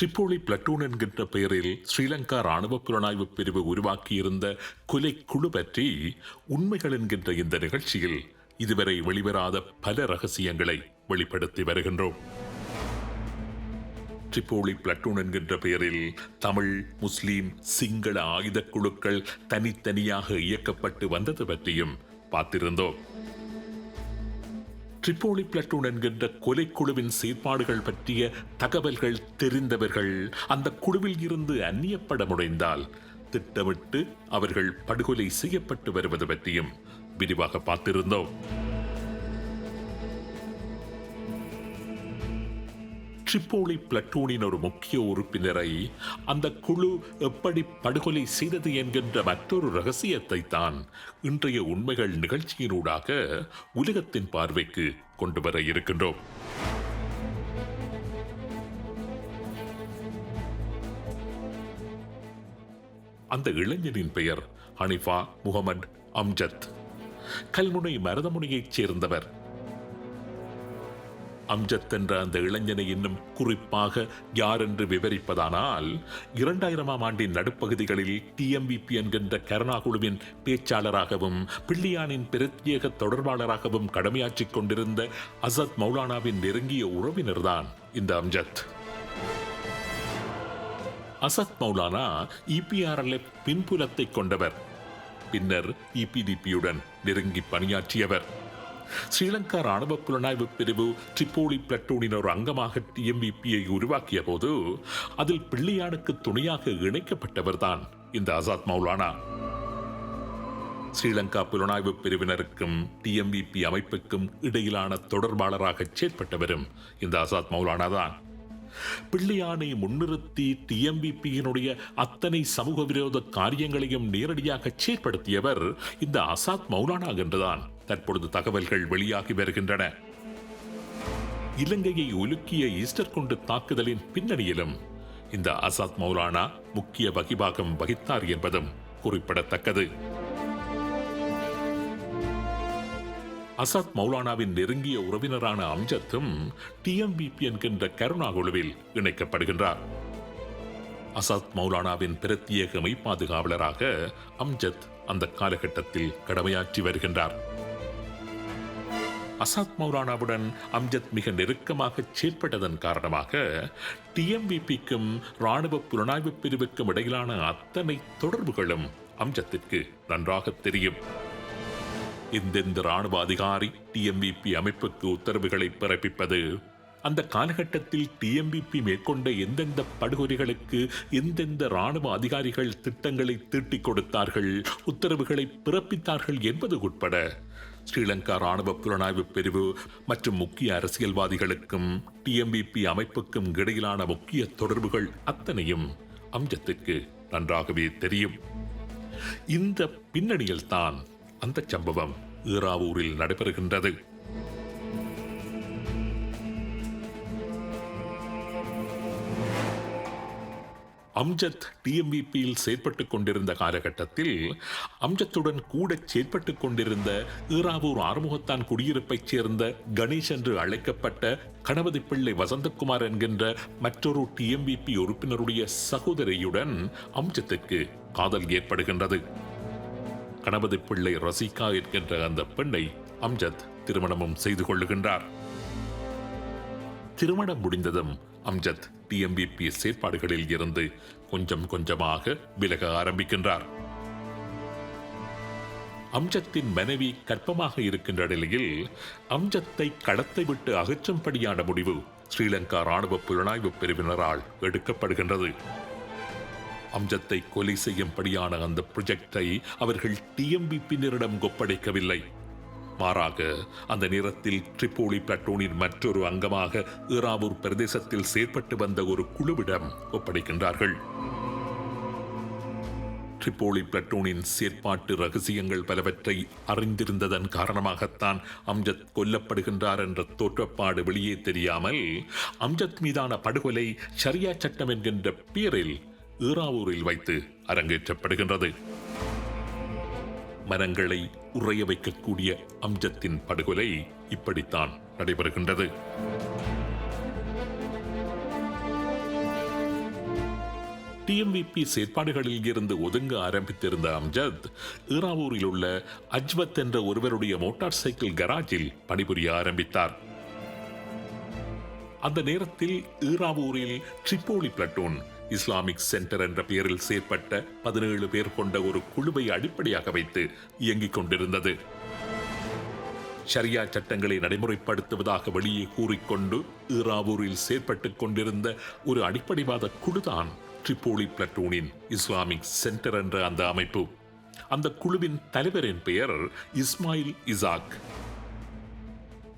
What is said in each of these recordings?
Tripoli platoon என்கின்ற பெயரில் ஸ்ரீலங்கா ராணுவ புலனாய்வு பிரிவு உருவாக்கியிருந்த கொலை குழு பற்றி உண்மைகள் என்கின்ற இந்த நிகழ்ச்சியில் இதுவரை வெளிவராத பல ரகசியங்களை வெளிப்படுத்தி வருகின்றோம். ட்ரிப்போலி பிளட்டூன் என்கின்ற பெயரில் தமிழ் முஸ்லீம் சிங்கள ஆயுதக் குழுக்கள் தனித்தனியாக இயக்கப்பட்டு வந்தது பற்றியும் பார்த்திருந்தோம். ட்ரிப்போலி பிளட்டூன் என்கின்ற கொலைக்குழுவின் செயற்பாடுகள் பற்றிய தகவல்கள் தெரிந்தவர்கள் அந்த குழுவில் இருந்து அந்நியப்பட முடிந்தால் திட்டமிட்டு அவர்கள் படுகொலை செய்யப்பட்டு வருவது பற்றியும் விரிவாக பார்த்திருந்தோம். ட்ரிப்போலி பிளட்டூனின் ஒரு முக்கிய உறுப்பினரை அந்த குழு எப்படி படுகொலை செய்தது என்கின்ற மற்றொரு ரகசியத்தை தான் இன்றைய உண்மைகள் நிகழ்ச்சியினூடாக உலகத்தின் பார்வைக்கு கொண்டு வர இருக்கின்றோம். அந்த இளைஞனின் பெயர் ஹனிஃபா முகமது அம்ஜத். கல்முனை மருதமுனையைச் சேர்ந்தவர் அம்ஜத் என்ற அந்த இளைஞனை இன்னும் குறிப்பாக யார் என்று விவரிப்பதானால் இரண்டாயிரமாம் ஆண்டின் நடுப்பகுதிகளில் டிஎம்விபி என்கின்ற கருணா குழுவின் பேச்சாளராகவும் பிள்ளையானின் பிரத்யேக தொடர்பாளராகவும் கடமையாற்றிக் கொண்டிருந்த அசத் மௌலானாவின் நெருங்கிய உறவினர்தான் இந்த அம்ஜத். அசத் மௌலானா இபிஆர்எல்எஃப் பின்புலத்தை கொண்டவர். பின்னர் இபிடிபியுடன் நெருங்கி பணியாற்றியவர். ஸ்ரீலங்கா ராணுவ புலனாய்வு பிரிவு ட்ரிப்போலி பிளட்டூனின் ஒரு அங்கமாக டிஎம்பிபியை உருவாக்கிய போது அதில் பிள்ளையானுக்கு துணையாக இணைக்கப்பட்டவர்தான் இந்த ஆசாத் மௌலானா ஸ்ரீலங்கா புலனாய்வு பிரிவினருக்கும் டிஎம்பிபி அமைப்புக்கும் இடையிலான தொடர்பாளராக செயற்பட்டவரும் இந்த ஆசாத் மௌலானா தான் பிள்ளையானை முன்னிறுத்தி டிஎம்பிபியினுடைய அத்தனை சமூக விரோத காரியங்களையும் நேரடியாக செயற்படுத்தியவர் இந்த அசாத் மௌலானா என்றுதான் தற்பொழுது தகவல்கள் வெளியாகி வருகின்றன. இலங்கையை உலுக்கிய ஈஸ்டர் கொண்டு தாக்குதலின் பின்னணியிலும் இந்த அசாத் மௌலானா முக்கிய வகிபாகம் வகித்தார் என்பதும் குறிப்பிடத்தக்கது. அசாத் மௌலானாவின் நெருங்கிய உறவினரான அம்ஜத்தும் டிஎம்பிபி என்கின்ற கருணா குழுவில் இணைக்கப்படுகின்றார். அசாத் மௌலானாவின் பிரத்யேக மெய்ப்பாதுகாவலராக அம்ஜத் அந்த காலகட்டத்தில் கடமையாற்றி வருகின்றார். அசாத் மௌரானாவுடன் அம்ஜத் மிக நெருக்கமாக செயற்பட்டதன் காரணமாக டிஎம்பிபிக்கும் ராணுவ புலனாய்வு பிரிவுக்கும் இடையிலான அத்தனை தொடர்புகளும் அம்ஜத்திற்கு நன்றாக தெரியும். எந்தெந்த ராணுவ அதிகாரி டிஎம்விபி அமைப்புக்கு உத்தரவுகளை பிறப்பிப்பது அந்த காலகட்டத்தில் டிஎம்பிபி மேற்கொண்ட எந்தெந்த படுகொலைகளுக்கு எந்தெந்த ராணுவ அதிகாரிகள் திட்டங்களை தீட்டிக் கொடுத்தார்கள் உத்தரவுகளை பிறப்பித்தார்கள் என்பது உட்பட ஸ்ரீலங்கா ராணுவ புலனாய்வு பிரிவு மற்றும் முக்கிய அரசியல்வாதிகளுக்கும் டிஎம்பிபி அமைப்புக்கும் இடையிலான முக்கிய தொடர்புகள் அத்தனையும் அம்ஜத்துக்கு நன்றாகவே தெரியும். இந்த பின்னணியில் தான் அந்த சம்பவம் ஈராவூரில் நடைபெறுகின்றது. அம்ஜத் டிஎம்விபியில் செயற்பட்டுக் கொண்டிருந்த காலகட்டத்தில் அம்ஜத்துடன் கூட செயற்பட்டுக் கொண்டிருந்த ஈராவூர் ஆறுமுகத்தான் குடியிருப்பைச் சேர்ந்த கணேஷ் என்று அழைக்கப்பட்ட கணபதி பிள்ளை வசந்தகுமார் என்கின்ற மற்றொரு டிஎம்பிபி உறுப்பினருடைய சகோதரியுடன் அம்ஜத்துக்கு காதல் ஏற்படுகின்றது. கணபதி பிள்ளை ரசிகா என்கின்ற அந்த பெண்ணை அம்ஜத் திருமணமும் செய்து கொள்ளுகின்றார். திருமணம் முடிந்ததும் அம்ஜத் டிஎம்பிபி செயற்பாடுகளில் இருந்து கொஞ்சம் கொஞ்சமாக விலக ஆரம்பிக்கின்றார். அம்ஜத்தின் மனைவி கற்பமாக இருக்கின்ற நிலையில் அம்ஜத்தை களத்தை விட்டு அகற்றும்படியான முடிவு ஸ்ரீலங்கா ராணுவ புலனாய்வு பிரிவினரால் எடுக்கப்படுகின்றது. அம்ஜத்தை கொலை செய்யும்படியான அந்த ப்ரொஜெக்டை அவர்கள் டிஎம்பிபினரிடம் ஒப்படைக்கவில்லை. மாறாக அந்த நேரத்தில் ட்ரிப்போலி பிளட்டோனின் மற்றொரு அங்கமாக ஈராவூர் பிரதேசத்தில் செயற்பட்டு வந்த ஒரு குழுவிடம் ஒப்படைக்கின்றார்கள். ட்ரிப்போலி பிளட்டோனின் செயற்பாட்டு ரகசியங்கள் பலவற்றை அறிந்திருந்ததன் காரணமாகத்தான் அம்ஜத் கொல்லப்படுகின்றார் என்ற தோற்றப்பாடு வெளியே தெரியாமல் அம்ஜத் மீதான படுகொலை சரியா சட்டம் என்கின்ற பெயரில் ஈராவூரில் வைத்து அரங்கேற்றப்படுகின்றது. மனங்களை உறைய வைக்கக்கூடிய அம்ஜத்தின் படுகொலை இப்படித்தான் நடைபெறுகின்றது. டிஎம்விபி செயற்பாடுகளில் இருந்து ஒதுங்க ஆரம்பித்திருந்த அம்ஜத் ஈராவூரில் உள்ள அஜ்வத் என்ற ஒருவருடைய மோட்டார் சைக்கிள் கராஜில் பணிபுரிய ஆரம்பித்தார். அந்த நேரத்தில் ஈராவூரில் ட்ரிப்போலி பிளட்டூன் இஸ்லாமிக் சென்டர் என்ற பெயரில் செயற்பட்ட பதினேழு பேர் கொண்ட ஒரு குழுவை அடிப்படையாக வைத்து இயங்கிக் கொண்டிருந்தது. ஷரியா சட்டங்களை நடைமுறைப்படுத்துவதாக வெளியே கூறிக்கொண்டு ஈராவூரில் செயற்பட்டுக் கொண்டிருந்த ஒரு அடிப்படைவாத குழுதான் ட்ரிப்போலி பிளட்டூனின் இஸ்லாமிக் சென்டர் என்ற அந்த அமைப்பு. அந்த குழுவின் தலைவரின் பெயர் இஸ்மாயில் இசாக்.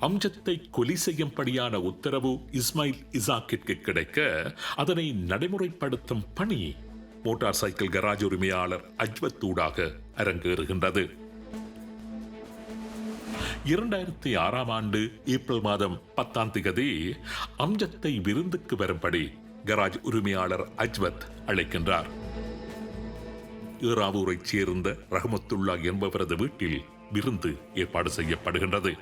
அம்ஜத்தை கொலை செய்யும்படியான உத்தரவு இஸ்மாயில் இசாக்கிற்கு கிடைக்க அதனை நடைமுறைப்படுத்தும் பணி மோட்டார் சைக்கிள் கராஜ் உரிமையாளர் அஜ்வத்தூடாக அரங்கேறுகின்றது. இரண்டாயிரத்தி ஆறாம் ஆண்டு ஏப்ரல் மாதம் பத்தாம் திகதி அம்ஜத்தை விருந்துக்கு வரும்படி கராஜ் உரிமையாளர் அஜ்வத் அழைக்கின்றார். ஈராவூரைச் சேர்ந்த ரஹமத்துல்லா என்பவரது வீட்டில் விருந்து ஏற்பாடு செய்யப்படுகின்றது.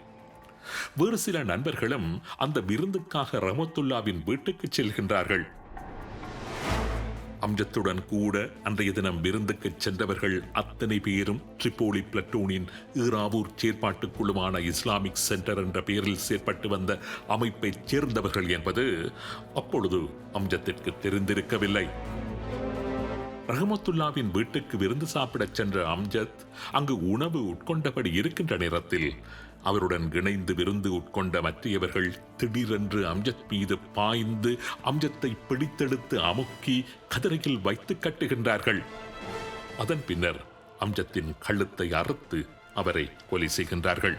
வேறு சில நண்பர்களும் அந்த விருந்துக்காக ரமத்துல்லாவின் வீட்டுக்கு செல்கின்றார்கள். அம்ஜத்துடன் கூட அன்றைய தினம் விருந்துக்கு சென்றவர்கள் அத்தனை பேரும் ட்ரிப்போலி பிளட்டூனின் ஈராவூர் செயற்பாட்டுக் குழுவான இஸ்லாமிக் சென்டர் என்ற பெயரில் செயற்பட்டு வந்த அமைப்பைச் சேர்ந்தவர்கள் என்பது அப்பொழுது அம்ஜத்திற்கு தெரிந்திருக்கவில்லை. ரஹமத்துல்லாவின் வீட்டுக்கு விருந்து சாப்பிடச் சென்ற அம்ஜத் அங்கு உணவு உட்கொண்டபடி இருக்கின்ற நேரத்தில் அவருடன் இணைந்து விருந்து உட்கொண்ட மற்றையவர்கள் திடீரென்று அம்ஜத் மீது பாய்ந்து அம்ஜத்தை பிடித்தெடுத்து அமுக்கி கதிரையில் வைத்து கட்டுகின்றார்கள். அதன் பின்னர் அம்ஜத்தின் கழுத்தை அறுத்து அவரை கொலை செய்கின்றார்கள்.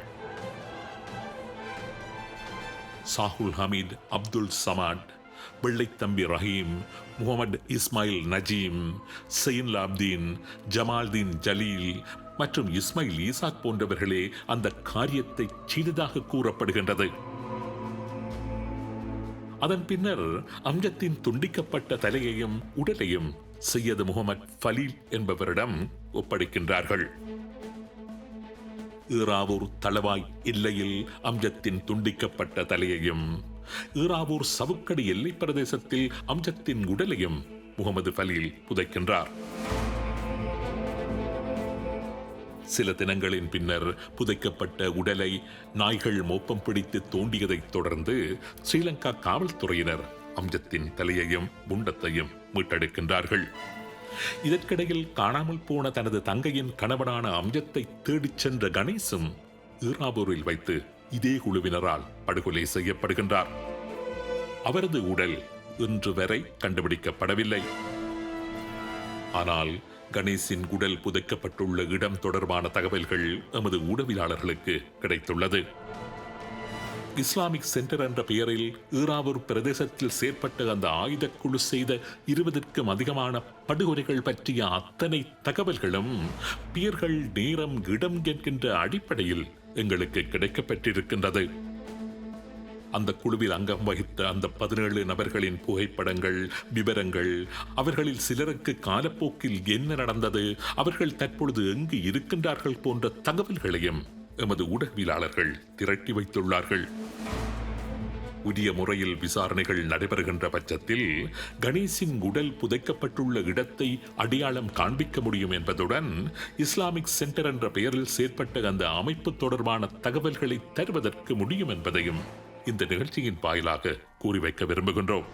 சாகுல் ஹமீத் அப்துல் சமாட் வெள்ளைத்தம்பி ரஹீம் முகமது இஸ்மாயில் நஜீம் செயின் லாப்தீன் ஜமால்தீன் ஜலீல் மற்றும் இஸ்மாயில் ஈசாக் போன்றவர்களே அந்த காரியத்தை செய்ததாக கூறப்படுகின்றது. அதன் பின்னர் அம்ஜத்தின் துண்டிக்கப்பட்ட தலையையும் உடலையும் சையது முகமது ஃபலீல் என்பவரிடம் ஒப்படைக்கின்றார்கள். ஈராவூர் தளவாய் இல்லையில் அம்ஜத்தின் துண்டிக்கப்பட்ட தலையையும் ஈராவூர் சவுக்கடி எல்லை பிரதேசத்தில் அம்ஜத்தின் உடலையும் முகமது ஃபலீல் புதைக்கின்றார். சில தினங்களின் பின்னர் புதைக்கப்பட்ட உடலை நாய்கள் மோப்பம் பிடித்து தோண்டியதைத் தொடர்ந்து ஸ்ரீலங்கா காவல்துறையினர் அம்ஜத்தின் தலையையும் முண்டத்தையும் மீட்டெடுக்கின்றார்கள். இதற்கிடையில் காணாமல் போன தனது தங்கையின் கணவனான அம்ஜத்தை தேடிச் சென்ற கணேசும் ஈராபூரில் வைத்து இதே குழுவினரால் படுகொலை செய்யப்படுகின்றார். அவரது உடல் இன்று வரை கண்டுபிடிக்கப்படவில்லை. ஆனால் கணேசின் உடல் புதைக்கப்பட்டுள்ள இடம் தொடர்பான தகவல்கள் எமது ஊடகவியலாளர்களுக்கு கிடைத்துள்ளது. இஸ்லாமிக் சென்டர் என்ற பெயரில் ஈராவூர் பிரதேசத்தில் செயற்பட்ட அந்த ஆயுதக்குழு செய்த இருபதற்கும் அதிகமான படுகொலைகள் பற்றிய அத்தனை தகவல்களும் பெயர்கள் நேரம் இடம் என்கின்ற அடிப்படையில் எங்களுக்கு கிடைக்கப்பட்டிருக்கின்றது. அந்த குழுவில் அங்கம் வகித்த அந்த பதினேழு நபர்களின் புகைப்படங்கள் விவரங்கள் அவர்களில் சிலருக்கு காலப்போக்கில் என்ன நடந்தது அவர்கள் தற்பொழுது எங்கு இருக்கின்றார்கள் போன்ற தகவல்களையும் எமது ஊடகவியலாளர்கள் திரட்டி வைத்துள்ளார்கள். உரிய முறையில் விசாரணைகள் நடைபெறுகின்ற பட்சத்தில் கணேசின் உடல் புதைக்கப்பட்டுள்ள இடத்தை அடையாளம் காண்பிக்க முடியும் என்பதுடன் இஸ்லாமிக் சென்டர் என்ற பெயரில் செயற்பட்ட அந்த அமைப்பு தொடர்பான தகவல்களை தருவதற்கு முடியும் என்பதையும் இந்த நிகழ்ச்சியின் வாயிலாக கூறி வைக்க விரும்புகின்றோம்.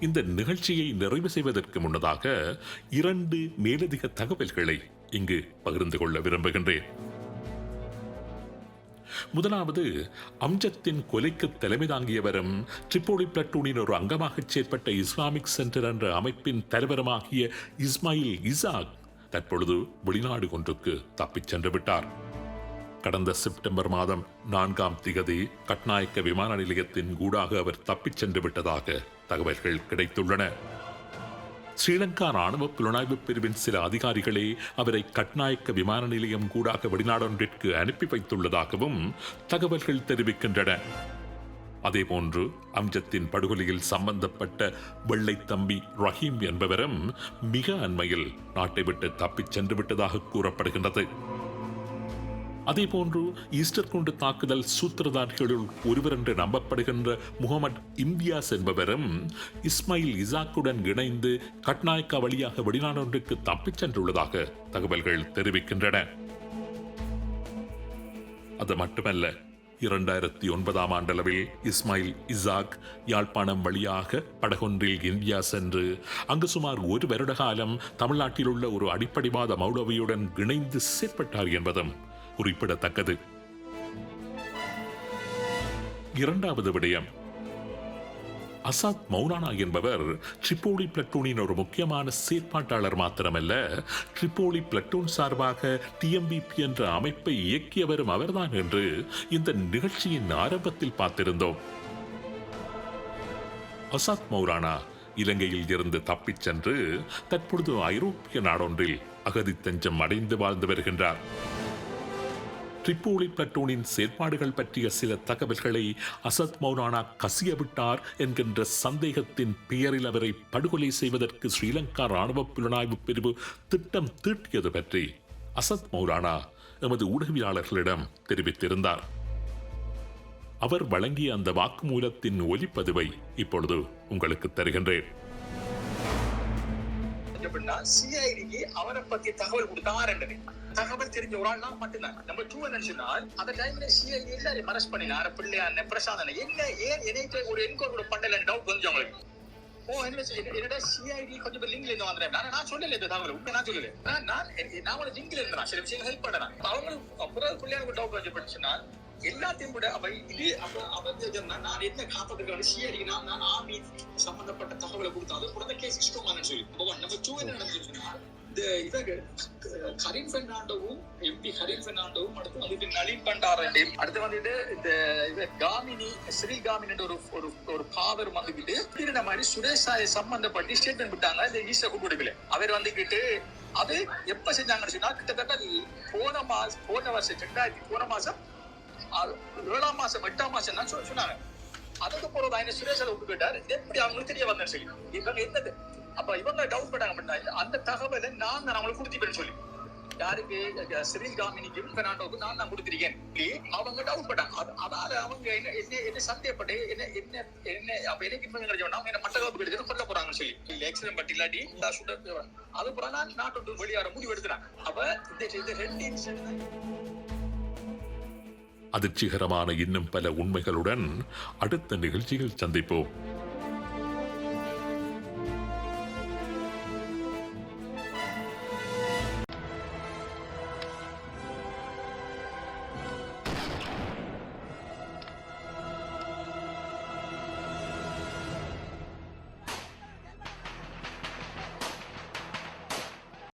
இந்த நிகழ்ச்சியை நிறைவு செய்வதற்கு முன்னதாக இரண்டு மேலதிக தகவல்களை இங்கு பகிர்ந்து கொள்ள விரும்புகின்றேன். முதலாவது அம்ஜத்தின் கொலைக்கு தலைமை தாங்கியவரும் ட்ரிப்போலி பிளட்டூனின் ஒரு அங்கமாக செயற்பட்ட இஸ்லாமிக் சென்டர் என்ற அமைப்பின் தலைவருமாகிய இஸ்மாயில் இசாக் தற்பொழுது வெளிநாடு ஒன்றுக்கு தப்பிச் சென்று விட்டார். கடந்த செப்டம்பர் மாதம் நான்காம் திகதி கட்நாயக்க விமான நிலையத்தின் கூடாக அவர் தப்பிச் சென்று விட்டதாக தகவல்கள் கிடைத்துள்ளன. ஸ்ரீலங்கா ராணுவ புலனாய்வு பிரிவின் சில அதிகாரிகளே அவரை கட்நாயக்க விமான நிலையம் கூடாக வெளிநாடொன்றிற்கு அனுப்பி வைத்துள்ளதாகவும் தகவல்கள் தெரிவிக்கின்றன. அதேபோன்று அம்ஜத்தின் படுகொலையில் சம்பந்தப்பட்ட வெள்ளை தம்பி ரஹீம் என்பவரும் மிக அண்மையில் நாட்டை விட்டு தப்பிச் சென்று விட்டதாக கூறப்படுகின்றது. அதேபோன்று ஈஸ்டர் குண்டு தாக்குதல் சூத்திரதாரிகளுள் ஒருவர் என்று நம்பப்படுகின்ற முகமது இம்பியாஸ் என்பவரும் இஸ்மாயில் இசாக்குடன் இணைந்து கட்நாயக்கா வழியாக வெளிநாடொன்றுக்கு தப்பிச் சென்றுள்ளதாக தகவல்கள் தெரிவிக்கின்றன. அது மட்டுமல்ல இரண்டாயிரத்தி ஒன்பதாம் ஆண்டளவில் இஸ்மாயில் இசாக் யாழ்ப்பாணம் வழியாக படகொன்றில் இந்தியா சென்று அங்கு சுமார் ஒரு வருட காலம் தமிழ்நாட்டில் உள்ள ஒரு அடிப்படைவாத மௌலவியுடன் இணைந்து செயற்பட்டார் என்பதும் குறிப்பிடத்தக்கது. இரண்டாவது விடயம். அசாத் மௌலானா என்பவர் ட்ரிப்போலி பிளட்டூனின் ஒரு முக்கியமான செயற்பாட்டாளர் மாத்திரமல்ல ட்ரிப்போலி பிளட்டூன் சார்பாக டிஎம்பிபி என்ற அமைப்பை இயக்கியவரும் அவர்தான் என்று இந்த நிகழ்ச்சியின் ஆரம்பத்தில் பார்த்திருந்தோம். அசாத் மௌலானா இலங்கையில் இருந்து தப்பிச் சென்று தற்பொழுது ஐரோப்பிய நாடொன்றில் அகதி தஞ்சம் அடைந்து வாழ்ந்து வருகின்றார். ட்ரிப்போலி பிளட்டூனின் செயற்பாடுகள் பற்றிய சில தகவல்களை அசத் மௌலானா கசியவிட்டார் என்கின்ற சந்தேகத்தின் பெயரில் அவரை படுகொலை செய்வதற்கு ஸ்ரீலங்கா ராணுவ புலனாய்வு பிரிவு திட்டம் தீட்டியது பற்றி அசத் மௌலானா எமது ஊடகவியாளர்களிடம் தெரிவித்திருந்தார். அவர் வழங்கிய அந்த வாக்குமூலத்தின் ஒலிப்பதிவை இப்பொழுது உங்களுக்கு தருகின்றேன். அப்படின்னா சிஐடிக்கு அவரை பத்தி தகவல் கொடுத்தாருன்றது தகவல் தெரிஞ்ச ஒரு ஆள் நான் மட்டும்தான். நம்பர் டூ என்ன அந்த டைம்ல சிஐடி எல்லாரும் அரெஸ்ட் பண்ணினார் பிள்ளையான பிரசாதன. என்ன ஏன் என்னைக்கு ஒரு என்கோ கூட பண்ணலன்னு டவுட் வந்து அவங்களுக்கு? ஓ என்ன என்னடா சிஐடி கொஞ்சம் பேர் லிங்க்ல இருந்து வந்தேன் நான் நான் சொல்லல இந்த தகவல். உண்மை நான் சொல்லல. நான் நான் ஒரு லிங்க்ல இருந்தேன்? சில விஷயங்கள் ஹெல்ப் பண்ணேன் அவங்களுக்கு அப்புறம் பிள்ளையான டவுட் வந்து படிச்சுன்னா எல்லாத்தையும் கூட அவ இது அவ அவர் நான் என்ன காப்பதுக்கு சிஐடி நான் நான் ஆர்மி சம்பந்தப்பட்ட தகவலை கொடுத்தா அது கூட கேஸ் இஷ்டமானு சொல்லி. நம்ம டூ என்ன நடந்துச்சுன்னா இந்த இவங்க ஹரின் பெர்னாண்டோவும் எம்பி ஹரின் பெர்னாண்டோவும் அடுத்து வந்துட்டு நளின் பண்டாரண்டி அடுத்து வந்துட்டு இந்த இவ காமினி ஸ்ரீ காமினி ஒரு ஒரு ஒரு ஃபாதர் வந்துக்கிட்டு திருட மாதிரி சுரேஷாய சம்பந்தப்பட்டு ஸ்டேட்மெண்ட் விட்டாங்க. இந்த ஈஸ்டர் கூப்பிடுக்கல அவர் வந்துக்கிட்டு அது எப்ப செஞ்சாங்கன்னு சொன்னா கிட்டத்தட்ட போன மாசம் போன வருஷம் ரெண்டாயிரத்தி போன மாசம் ஏழாம் மாசம் எட்டாம் மாசம் தான் சொன்னாங்க. அதுக்கு போற தாயின சுரேஷ் விட்டு போயிட்டாரு. எப்படி அவங்களுக்கு தெரிய வந்தேன்னு சொல்லி. இவங்க என்னது? அப்ப இவங்க டவுட் பண்ணாங்க அந்த தகவலை நான் தான் அவங்களுக்கு கொடுத்துப்பேன்னு சொல்லி. யாருக்கு? ஸ்ரீகாமினிக்கும் பெர்னாண்டோக்கும் நான் தான் கொடுத்திருக்கேன் அவங்க டவுட் பட்டாங்க அதனால அவங்க என்ன என்ன என்ன சந்தேகப்பட்டு என்ன என்ன என்ன அப்ப எனக்கு இன்ஃபர்மேஷன் கிடைச்சோம்னா அவங்க என்ன மட்டக்காப்பு கிடைச்சது கொல்ல போறாங்கன்னு சொல்லி. இல்ல எக்ஸிடென்ட் பட்டு இல்லாட்டி அது போல நான் நாட்டு வெளியார முடிவு எடுக்கிறான் அப்ப இந்த ரெண்டு இன்சிடென்ட் அதிர்ச்சிகரமான இன்னும் பல உண்மைகளுடன் அடுத்த நிகழ்ச்சியில் சந்திப்போம்.